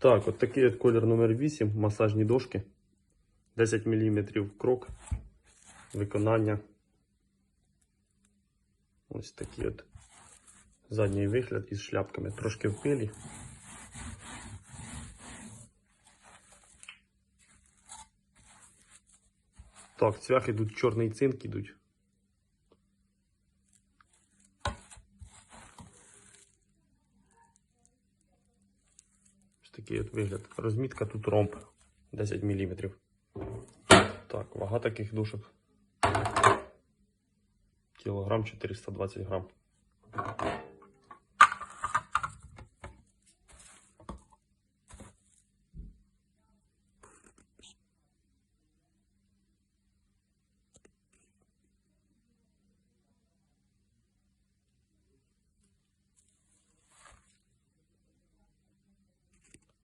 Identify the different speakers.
Speaker 1: Так, от такий от колір номер 8, масажні дошки. 10 мм крок. Виконання. Ось такий от задній вигляд із шляпками. Трошки в пилі. Так, цвях ідуть чорний цинк ідуть. Такий от вигляд. Розмітка тут ромб 10 мм. Так, вага таких душок. Кілограм 420 грам.